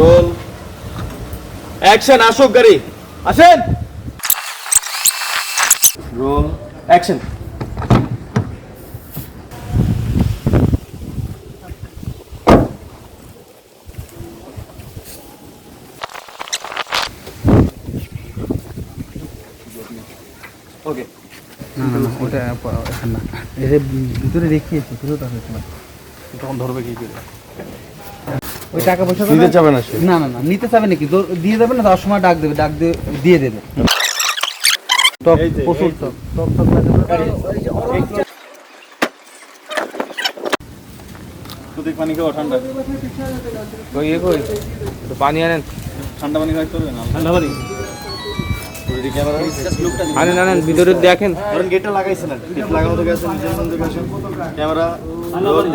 Role. Action আসুক গাড়ি। আসেন। রোল অ্যাকশন ওকে না না না ওটা এখন না। ভিতরে রেখেছি না। তখন ধরবে কি করে? ওই টাকা পয়সা দিতে চাবে না না না না নিতে চাবে নাকি দিয়ে দেবে না তার সময় ডাক দেবে ডাক দিয়ে দিয়ে দেবে। এই প্রচুর। প্রতীক পানি খাওয়া ঠান্ডা। কই এ কই? পানি আনেন। ঠান্ডা পানি খাওয়া চলবে না? ঠান্ডা পানি। আনেন আনেন ভিতরে দেখেন। ধরেন গেটটা লাগাইছিলেন গেট লাগানো তো গেছে নিজের মধ্যে গেছে ক্যামেরা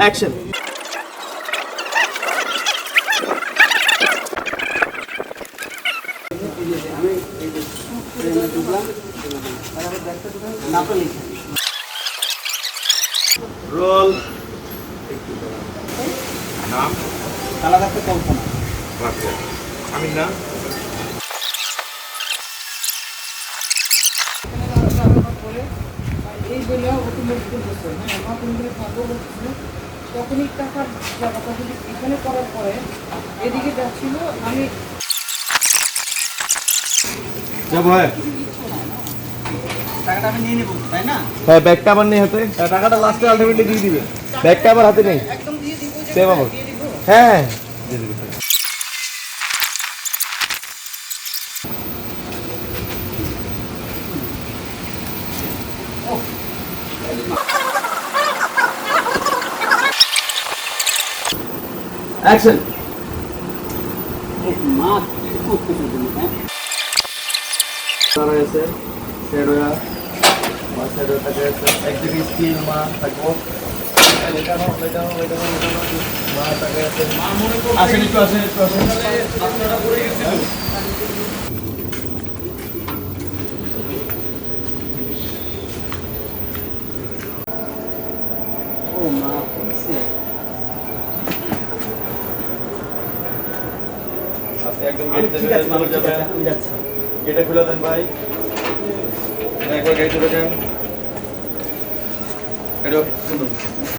অ্যাকশন রোল। তালা রাখতে কল্পনা আমি না এই বলে ওকে মুক্তি দিচ্ছে হ্যাঁ মা তুমি করে থাকব বলছে তখনই টাকার ব্যাপারটা যদি এখানে করার পরে এদিকে যাচ্ছিল আমি যাব হ্যাঁ টাকাটা আমি নিয়ে নেব তাই না? হ্যাঁ ব্যাগটা আবার নেই হাতে। টাকাটা লাস্টে আলটিমেটলি দিয়ে দিবে। ব্যাগটা আবার হাতে নেই। একদম দিয়ে দিব যে সে বাবু দিয়ে দিব। হ্যাঁ। দিয়ে দিবে অ্যাকশন মা কি করতেছো তুমি হ্যাঁ? তারা আছে সেডোয়া মা সেডোয়া একদিকে থাকব আসেন একটু আসেন একটু আসেন একদম গেট যাবেন গেটে খুলে দেন ভাই। একবার গেটে ঢোকেন এটা